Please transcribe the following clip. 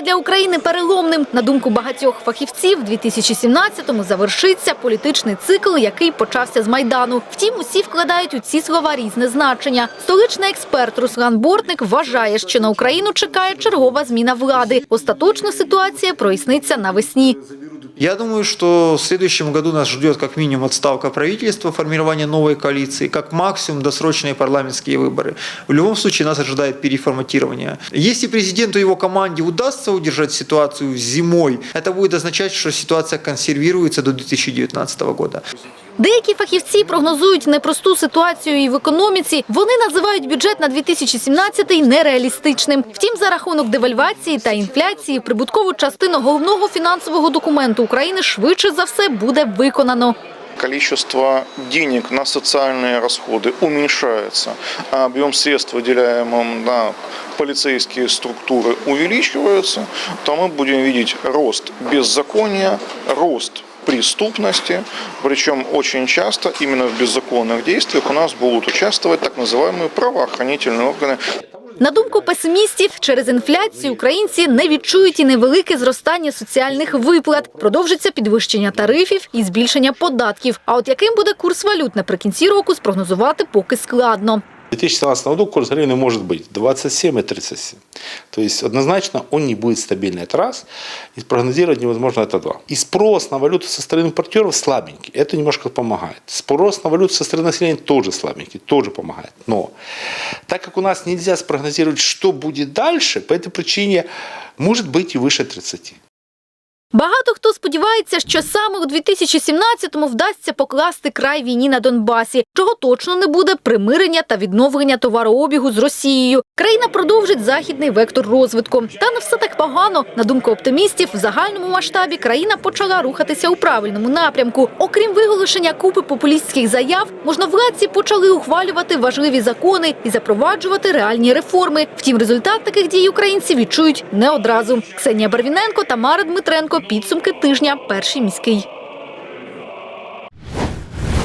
стане для України переломним. На думку багатьох фахівців, 2017-му завершиться політичний цикл, який почався з майдану. Втім, усі вкладають у ці слова різне значення. Столичний експерт Руслан Бортник вважає, що на Україну чекає чергова зміна влади. Остаточна ситуація проясниться навесні. Я думаю, что в следующем году нас ждет как минимум отставка правительства, формирование новой коалиции, как максимум досрочные парламентские выборы. В любом случае нас ожидает переформатирование. Если президенту и его команде удастся удержать ситуацию зимой, это будет означать, что ситуация консервируется до 2019 года. Деякі фахівці прогнозують непросту ситуацію і в економіці. Вони називають бюджет на 2017 нереалістичним. Втім, за рахунок девальвації та інфляції прибуткову частину головного фінансового документу України швидше за все буде виконано. количество денег на социальные расходы уменьшается, а объем средств, выделяемых на полицейские структуры, увеличивается, то мы будем видеть рост беззакония, рост преступности, причем очень часто именно в беззаконных действиях у нас будут участвовать так называемые правоохранительные органы. На думку песимістів, через інфляцію українці не відчують і невелике зростання соціальних виплат. Продовжиться підвищення тарифів і збільшення податків. А от яким буде курс валют наприкінці року, спрогнозувати поки складно. В 2017 году курс гривны может быть 27 и 37. То есть однозначно он не будет стабильный, это раз. И прогнозировать невозможно, это два. И спрос на валюту со стороны импортеров слабенький. Это немножко помогает. Спрос на валюту со стороны населения тоже слабенький, тоже помогает. Но так как у нас нельзя спрогнозировать, что будет дальше, по этой причине может быть и выше 30. Багато хто сподівається, що саме у 2017-му вдасться покласти край війні на Донбасі, чого точно не буде примирення та відновлення товарообігу з Росією. Країна продовжить західний вектор розвитку. Та не все так погано. На думку оптимістів, в загальному масштабі країна почала рухатися у правильному напрямку. Окрім виголошення купи популістських заяв, можновладці почали ухвалювати важливі закони і запроваджувати реальні реформи. Втім, результат таких дій українці відчують не одразу. Ксенія Барвіненко, Тамара Дмитренко. Підсумки тижня. Перший міський.